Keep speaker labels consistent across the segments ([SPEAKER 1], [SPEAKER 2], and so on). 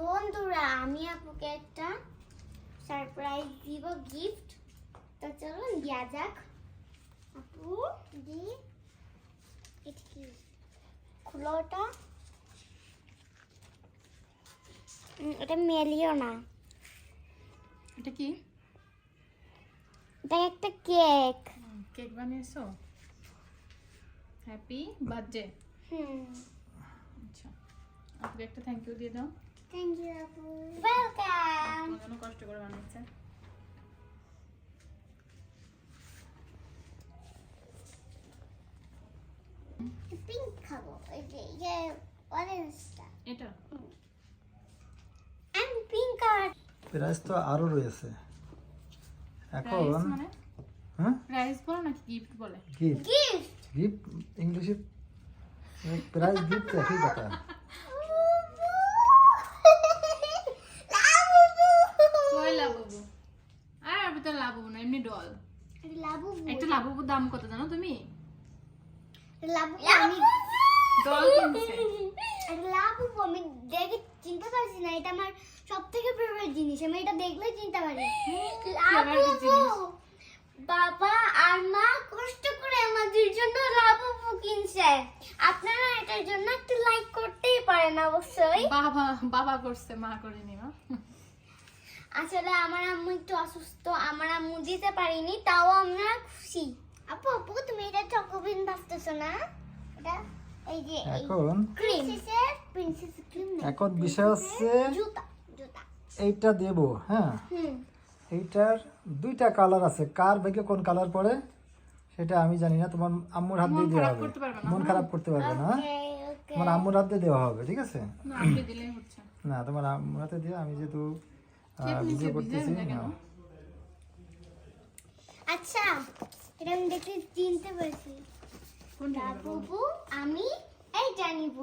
[SPEAKER 1] বন্ধুরা আমি আপুকে একটা সারপ্রাইজ দিব গিফট তো চলুন দেওয়া যাক। আপু দি। এটা কি? খুলো ওটা। এটা মেলিও না।
[SPEAKER 2] এটা কি?
[SPEAKER 1] এটা একটা কেক।
[SPEAKER 2] কেক বানিয়েছো? হ্যাপি বার্থডে
[SPEAKER 1] হুম।
[SPEAKER 2] আচ্ছা আপনাকে একটা থ্যাংক ইউ দিয়ে দাও।
[SPEAKER 1] থ্যাংক ইউ আপু ওয়েলকাম
[SPEAKER 2] জন্য কষ্ট করে
[SPEAKER 1] পিঙ্ক খাব এই অরেঞ্জটা
[SPEAKER 2] এটা?
[SPEAKER 1] আমি পিঙ্ক কালার
[SPEAKER 3] প্রাইস তো আরও রয়েছে। এখন
[SPEAKER 2] মানে?
[SPEAKER 3] হ্যাঁ?
[SPEAKER 2] প্রাইস বলো নাকি গিফট বলে?
[SPEAKER 3] গিফট
[SPEAKER 1] গিফট
[SPEAKER 3] গিফট ইংলিশে প্রাইস গিফট একই কথা
[SPEAKER 2] কই লাববু আর তো লাববু না এমনি ডল।
[SPEAKER 1] লাবু
[SPEAKER 2] একটা লাববুর দাম কত জানো তুমি?
[SPEAKER 1] লাবু আমি
[SPEAKER 2] ডল কিনছে
[SPEAKER 1] লাবু আমি দেখে চিনতে পারছি না এটা আমার সব থেকে ফেভারিট জিনিস আমি এটা দেখলে চিনতে পারি। লাবু বাবা আর মা কষ্ট করে আমাদের জন্য লাবু কিনছে। আপনারা এটার জন্য একটু লাইক করতেই পারেন অবশ্যই।
[SPEAKER 2] বাবা বাবা করছে মা করেনি মা
[SPEAKER 1] আসলে আমার আম্মু একটু অসুস্থ আমার আম্মু দিতে পারিনি তাও আমরা খুশি। আপু আপু তুমি এটা চকোবিন ভাবতেছো না? এটা এই যে
[SPEAKER 3] এখন?
[SPEAKER 1] ক্রিম প্রিন্সেসের প্রিন্সেস ক্রিম
[SPEAKER 3] এখন বিষয় হচ্ছে
[SPEAKER 1] জুতা জুতা।
[SPEAKER 3] এইটা দেব হ্যাঁ?
[SPEAKER 1] হুম।
[SPEAKER 3] এইটার দুইটা কালার আছে। কার ভাগ্যে কোন কালার পড়ে সেটা আমি জানি না। তোমার আম্মুর হাত দিয়ে দেওয়া হবে।
[SPEAKER 2] করতে পারবে না,
[SPEAKER 3] মন খারাপ করতে পারবে না
[SPEAKER 1] ওকে
[SPEAKER 3] তোমার আম্মুর হাত দিয়ে দেওয়া হবে ঠিক আছে?
[SPEAKER 2] না আপনি দিলেই হচ্ছে।
[SPEAKER 3] না তোমার আম্মুর হাতে দিয়ে আমি যেহেতু ভিডিও করতেছি
[SPEAKER 2] না
[SPEAKER 3] হ্যাঁ।
[SPEAKER 1] আচ্ছা এটা আমি দেখে চিনতে পারছি।
[SPEAKER 2] কোনটা
[SPEAKER 1] বাবু আমি এই জানিব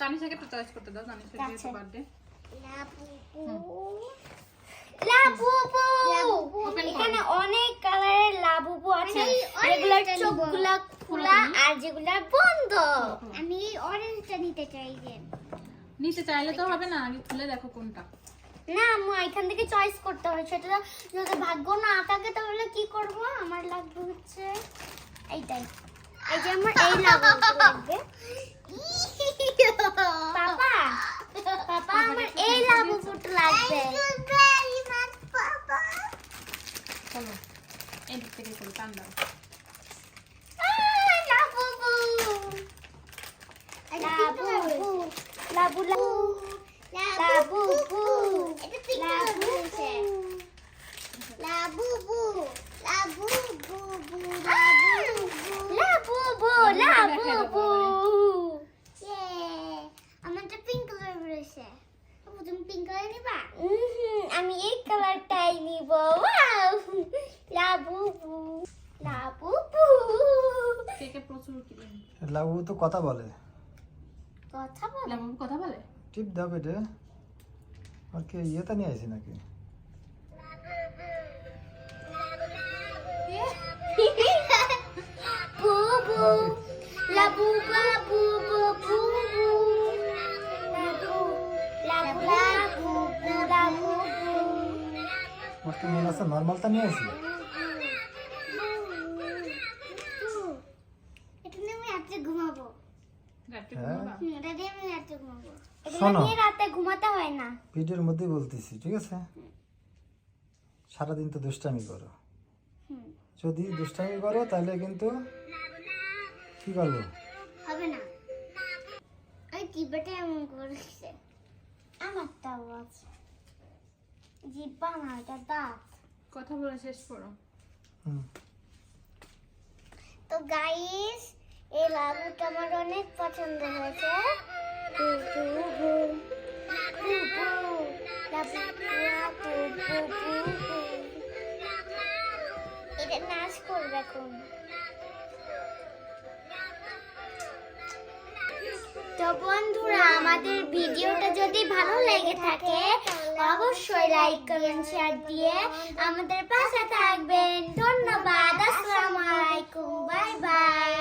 [SPEAKER 2] তানিশাকে চয়েস করতে দাও যেহেতু
[SPEAKER 1] আচ্ছা।
[SPEAKER 2] বার্থডে
[SPEAKER 1] লাবুবু লাবুবু এখানে অনেক কালারের লাবুবু আছে। যেগুলোর চোখগুলা খোলা আর যেগুলা বন্ধ। আমি এই অরেঞ্জটা নিতে চাই যে।
[SPEAKER 2] নিতে চাইলে তো হবে না আগে খুলে দেখো কোনটা।
[SPEAKER 1] না আমি এখান থেকে চয়েস করতে হবে। সেটা যদি ভাগ্য না থাকে তাহলে কি করব? আমার লাগবে হচ্ছে এইটাই। এই যে আমার এই লাগবে। পাপা পাপা আমার এই লাগবে।
[SPEAKER 2] চলো থেকে খুলে টান দাও।
[SPEAKER 1] লাবু লাবু লাবু। লাবু লাবু লাবু লাবু লাবু লাবু আমারটা পিঙ্ক কালার রয়েছে তুমি পিঙ্ক কালার নিবা আমি এই কালারটাই নিব ওয়াও লাবু লাবু
[SPEAKER 2] কেকে প্রচুর ক্রিম
[SPEAKER 3] লাবু তো কথা বলে।
[SPEAKER 1] কথা বল?
[SPEAKER 2] লাবু কথা বলে?
[SPEAKER 3] टिप दबे डे
[SPEAKER 1] और के ये तो नहीं
[SPEAKER 2] आई
[SPEAKER 3] थी
[SPEAKER 2] ना
[SPEAKER 1] कि Mas que menina, normal também é.
[SPEAKER 3] শোনো।
[SPEAKER 1] নিয়ে রাতে ঘুমাতে হয় না।
[SPEAKER 3] ভিডিওর মধ্যেই বলতেছি ঠিক আছে? সারাদিন তো দুষ্টামি করো। যদি দুষ্টামি করো তাহলে কিন্তু কি করব?
[SPEAKER 1] হবে না। ওই জিব্বাটা এমন করেছে। আমারটাও আছে। জিব্বা না এটা দাঁত।
[SPEAKER 2] কথা বলে শেষ করো।
[SPEAKER 3] হুম।
[SPEAKER 1] তো গাইস এই আমার অনেক পছন্দ হয়েছে। এটা নাচ করবে এখন। তো বন্ধুরা, আমাদের ভিডিওটা যদি ভালো লেগে থাকে, অবশ্যই লাইক কমেন্ট শেয়ার দিয়ে আমাদের পাশে থাকবেন। ধন্যবাদ, আসসালামু আলাইকুম, বাই বাই।